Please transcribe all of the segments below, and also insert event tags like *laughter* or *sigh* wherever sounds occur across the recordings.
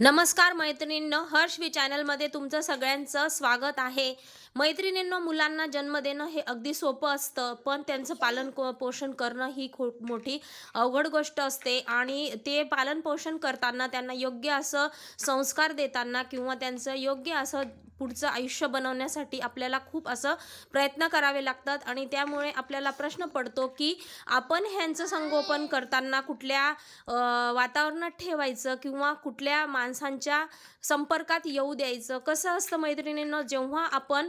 नमस्कार मैत्रिणींनो हर्षवी चॅनलमध्ये तुमचं सगळ्यांचं स्वागत आहे. मैत्रिणींना मुलांना जन्म देणं हे अगदी सोपं असतं पण त्यांचं पालन को पोषण करणं ही खूप मोठी अवघड गोष्ट असते आणि ते पालन पोषण करताना त्यांना योग्य असं संस्कार देताना किंवा त्यांचं योग्य असं पुढचं आयुष्य बनवण्यासाठी आपल्याला खूप असं प्रयत्न करावे लागतात आणि त्यामुळे आपल्याला प्रश्न पडतो की आपण ह्यांचं संगोपन करताना कुठल्या वातावरणात ठेवायचं किंवा कुठल्या माणसांच्या संपर्कात येऊ द्यायचं? कसं असतं मैत्रिणींनो जेव्हा आपण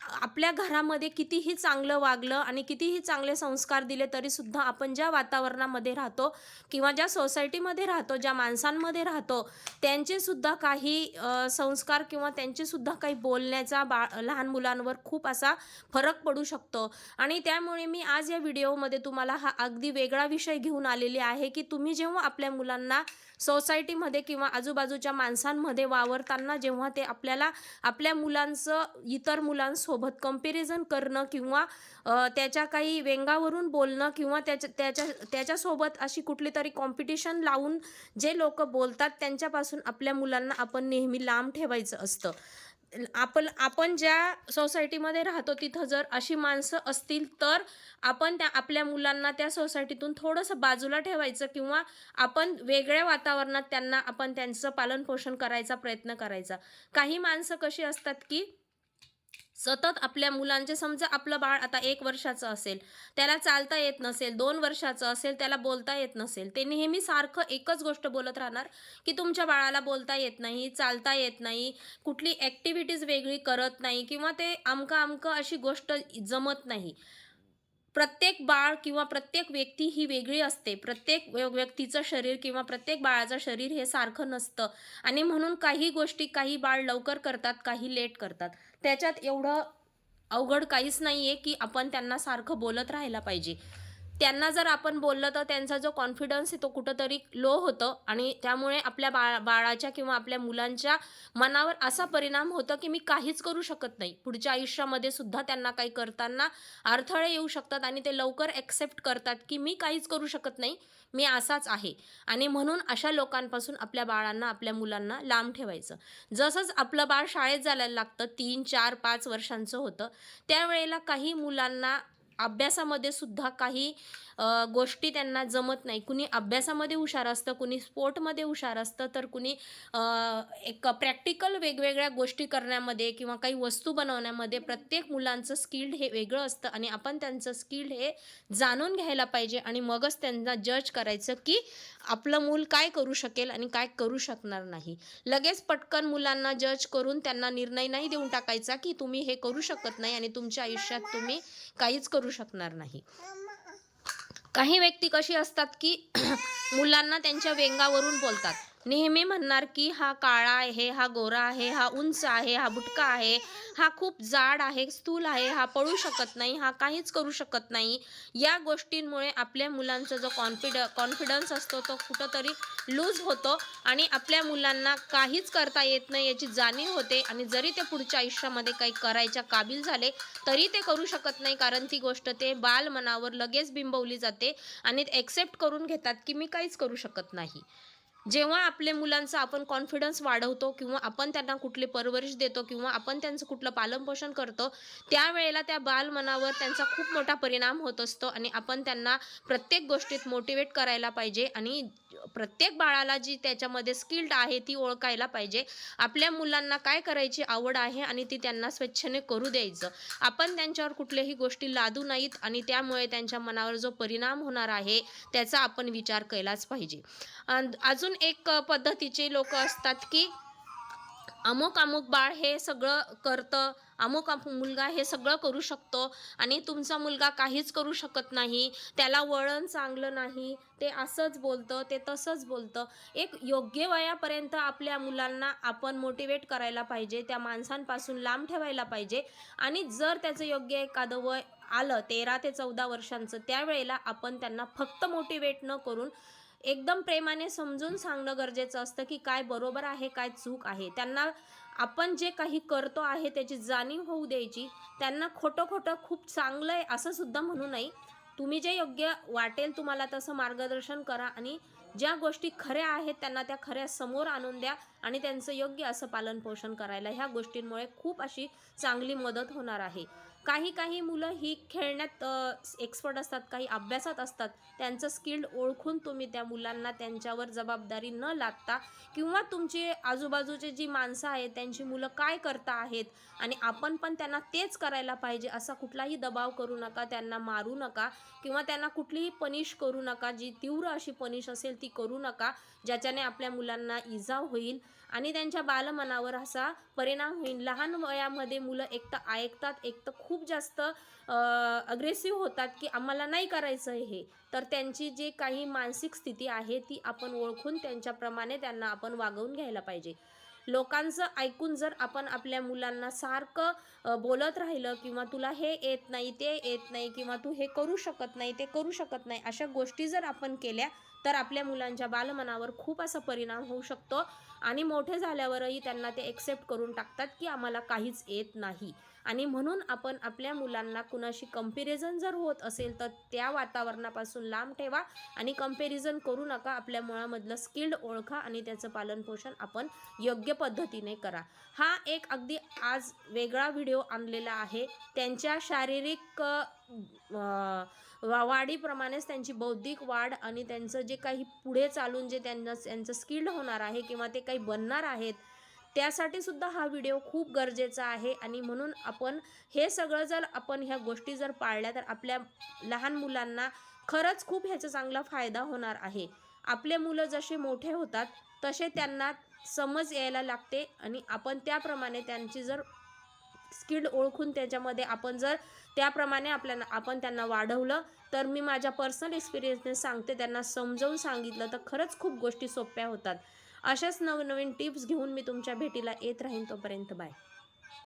आपल्या घरामध्ये कितीही चांगलं वागलं आणि कितीही चांगले संस्कार दिले तरीसुद्धा आपण ज्या वातावरणामध्ये राहतो किंवा ज्या सोसायटीमध्ये राहतो ज्या माणसांमध्ये राहतो त्यांचे सुद्धा काही संस्कार किंवा त्यांचे सुद्धा काही बोलण्याचा बा लहान मुलांवर खूप असा फरक पडू शकतो. आणि त्यामुळे मी आज या व्हिडिओमध्ये तुम्हाला हा अगदी वेगळा विषय घेऊन आलेली आहे की तुम्ही जेव्हा आपल्या मुलांना सोसायटीमध्ये किंवा आजूबाजूच्या माणसांमध्ये वावरताना जेव्हा ते आपल्याला आपल्या मुलांचं इतर मुलांसोबत सोबत कम्पेरिझन करणं किंवा त्याच्या काही व्यंगावरून बोलणं किंवा त्याच्या त्याच्या त्याच्यासोबत अशी कुठली तरी कॉम्पिटिशन लावून जे लोक बोलतात त्यांच्यापासून आपल्या मुलांना आपण नेहमी लांब ठेवायचं असतं. आपण आपण ज्या सोसायटीमध्ये राहतो तिथं जर अशी माणसं असतील तर आपण त्या आपल्या मुलांना त्या सोसायटीतून थोडंसं बाजूला ठेवायचं किंवा आपण वेगळ्या वातावरणात त्यांना आपण त्यांचं पालनपोषण करायचा प्रयत्न करायचा. काही माणसं कशी असतात की सतत आपल्या मुलांचे समजा आपलं बाळ आता एक वर्षाचं असेल त्याला चालता येत नसेल दोन वर्षाचं असेल त्याला बोलता येत नसेल ते नेहमी सारखं एकच गोष्ट बोलत राहणार की तुमच्या बाळाला बोलता येत नाही चालता येत नाही कुठली ॲक्टिव्हिटीज वेगळी करत नाही किंवा ते अमकं अमकं अशी गोष्ट जमत नाही. प्रत्येक बाळ किंवा प्रत्येक व्यक्ती ही वेगळी असते. प्रत्येक व्यक्तीचं शरीर किंवा प्रत्येक बाळाचं शरीर हे सारखं नसतं. आणि म्हणून काही गोष्टी काही बाळ लवकर करतात काही लेट करतात. त्याच्यात एवढं अवघड काहीच नाही आहे की आपण त्यांना सारखं बोलत राहायला पाहिजे. त्यांना जर आपण बोललं तर त्यांचा जो कॉन्फिडन्स आहे तो कुठंतरी लो होतं. आणि त्यामुळे आपल्या बाळा बाळाच्या किंवा आपल्या मुलांच्या मनावर असा परिणाम होतो की मी काहीच करू शकत नाही. पुढच्या आयुष्यामध्ये सुद्धा त्यांना काही करताना अडथळे येऊ शकतात आणि ते लवकर ॲक्सेप्ट करतात की मी काहीच करू शकत नाही मी असाच आहे. आणि म्हणून अशा लोकांपासून आपल्या बाळांना आपल्या मुलांना लांब ठेवायचं. जसंच आपलं बाळ शाळेत जायला लागतं तीन चार पाच वर्षांचं होतं त्यावेळेला काही मुलांना अभ्यासामध्ये सुद्धा काही गोष्टी त्यांना जमत नाही. कुणी अभ्यासामध्ये हुशार असतं कुणी स्पोर्टमध्ये हुशार असतं तर कुणी एक प्रॅक्टिकल वेगवेगळ्या गोष्टी करण्यामध्ये किंवा काही वस्तू बनवण्यामध्ये प्रत्येक मुलांचं स्किल्ड हे वेगळं असतं आणि आपण त्यांचं स्किल्ड हे जाणून घ्यायला पाहिजे आणि मगच त्यांना जज करायचं की आपलं मूल काय करू शकेल आणि काय करू शकणार नाही. लगेच पटकन मुलांना जज करून त्यांना निर्णय नाही देऊन टाकायचा की तुम्ही हे करू शकत नाही आणि तुमच्या आयुष्यात तुम्ही काहीच करू शकणार नाही. काही व्यक्ती कशी असतात की *clears throat* मुलांना त्यांच्या व्यंगावरून बोलतात. नेहमी म्हणणार की हा काळा आहे हा गोरा आहे हा उंच आहे हा बुटका आहे हा खूप जाड आहे स्थूल आहे हा पळू शकत नाही हा काहीच करू शकत नाही. या गोष्टींमुळे आपल्या मुलांचा जो कॉन्फिड कॉन्फिडन्स असतो तो कुठंतरी लूज होतो आणि आपल्या मुलांना काहीच करता येत नाही याची जाणीव होते आणि जरी ते पुढच्या आयुष्यामध्ये काही करायच्या काबिल झाले तरी ते करू शकत नाही कारण ती गोष्ट ते बाल मनावर लगेच बिंबवली जाते आणि एक्सेप्ट करून घेतात की मी काहीच करू शकत नाही. जेव्हा आपल्या मुलांचा आपण कॉन्फिडन्स वाढवतो किंवा आपण त्यांना कुठली परवरिश देतो किंवा आपण त्यांचं कुठलं पालनपोषण करतो त्यावेळेला त्या बालमनावर त्यांचा खूप मोठा परिणाम होत असतो आणि आपण त्यांना प्रत्येक गोष्टीत मोटिवेट करायला पाहिजे आणि प्रत्येक बाळाला जी त्याच्यामध्ये स्किल्ड आहे ती ओळखायला पाहिजे. आपल्या मुलांना काय करायची आवड आहे आणि ती त्यांना स्वच्छने करू द्यायचं. आपण त्यांच्यावर कुठल्याही गोष्टी लादू नाहीत आणि त्यामुळे त्यांच्या मनावर जो परिणाम होणार आहे त्याचा आपण विचार केलाच पाहिजे. अन अजून एक पद्धतीचे लोक असतात की अमुक अमुक बाळ हे सगळं करतं अमुक अमुक मुलगा हे सगळं करू शकतो आणि तुमचा मुलगा काहीच करू शकत नाही त्याला वळण चांगलं नाही ते असंच बोलतं ते तसंच बोलतं. एक योग्य वयापर्यंत आपल्या मुलांना आपण मोटिवेट करायला पाहिजे त्या माणसांपासून लांब ठेवायला पाहिजे आणि जर त्याचं योग्य एखादं वय आलं तेरा ते चौदा वर्षांचं त्यावेळेला आपण त्यांना फक्त मोटिवेट न करून एकदम प्रेमाने समजून सांगणं गरजेचं असतं की काय बरोबर आहे काय चूक आहे. त्यांना आपण जे काही करतो आहे त्याची जाणीव होऊ द्यायची. त्यांना खोटं खोटं खूप चांगलं आहे असं सुद्धा म्हणू नाही तुम्ही जे योग्य वाटेल तुम्हाला तसं मार्गदर्शन करा आणि ज्या गोष्टी खऱ्या आहेत त्यांना त्या खऱ्या समोर आणून द्या आणि त्यांचं योग्य असं पालनपोषण करायला ह्या गोष्टींमुळे खूप अशी चांगली मदत होणार आहे. काही काही मुलं ही खेळण्यात एक्सपर्ट असतात काही अभ्यासात असतात. त्यांचं स्किल्ड ओळखून तुम्ही त्या मुलांना त्यांच्यावर जबाबदारी न लादता किंवा तुमचे आजूबाजूचे जी माणसं आहेत त्यांची मुलं काय करता आहेत आणि आपण पण त्यांना तेच करायला पाहिजे असा कुठलाही दबाव करू नका त्यांना मारू नका किंवा त्यांना कुठलीही पनिश करू नका. जी तीव्र अशी पनिश असेल ती करू नका ज्याच्याने आपल्या मुलांना इजा होईल. आणि त्यांच्या बालमनावर असा परिणाम होईल. लहान वयामध्ये मुलं एक तर ऐकतात एक तर खूप जास्त अग्रेसिव्ह होतात की आम्हाला नाही करायचं हे. तर त्यांची जी काही मानसिक स्थिती आहे ती आपण ओळखून त्यांच्याप्रमाणे त्यांना आपण वागवून घ्यायला पाहिजे. लोकांचं ऐकून जर आपण आपल्या मुलांना सारखं बोलत राहिलं किंवा तुला हे येत नाही ते येत नाही किंवा तू हे करू शकत नाही ते करू शकत नाही अशा गोष्टी जर आपण केल्या तर आपल्या मुलांच्या बालमनावर खूप असा परिणाम होऊ शकतो आणि मोठे झाल्यावरही त्यांना ते एक्सेप्ट करून टाकतात की आम्हाला काहीच येत नाही. आणि म्हणून आपण आपल्या मुलांना कुणाशी कंपॅरिझन जर होत असेल तर त्या वातावरणापासून लांब ठेवा आणि कंपॅरिझन करू नका. आपल्या मुळामधलं स्किल्ड ओळखा आणि त्याचं पालनपोषण आपण योग्य पद्धतीने करा. हा एक अगदी आज वेगळा व्हिडिओ आणलेला आहे. त्यांच्या शारीरिक वा- वाढीप्रमाणेच त्यांची बौद्धिक वाढ आणि त्यांचं जे काही पुढे चालून जे त्यांना त्यांचं स्किल्ड होणार आहे किंवा ते काही बनणार आहेत त्यासाठी सुद्धा हा व्हिडिओ खूप गरजेचा आहे. आणि म्हणून आपण हे सगळं जर आपण ह्या गोष्टी जर पाळल्या तर आपल्या लहान मुलांना खरंच खूप ह्याचा चांगला फायदा होणार आहे. आपले मुलं जसे मोठे होतात तसे त्यांना समज यायला लागते आणि आपण त्याप्रमाणे त्यांची जर स्किल्ड ओळखून त्याच्यामध्ये आपण जर त्याप्रमाणे आपल्याला आपण त्यांना वाढवलं तर मी माझ्या पर्सनल एक्सपिरियन्सने सांगते त्यांना समजावून सांगितलं तर खरंच खूप गोष्टी सोप्या होतात. अशाच नवनवीन टिप्स घेऊन मी तुमच्या भेटीला येत राहीन तोपर्यंत बाय.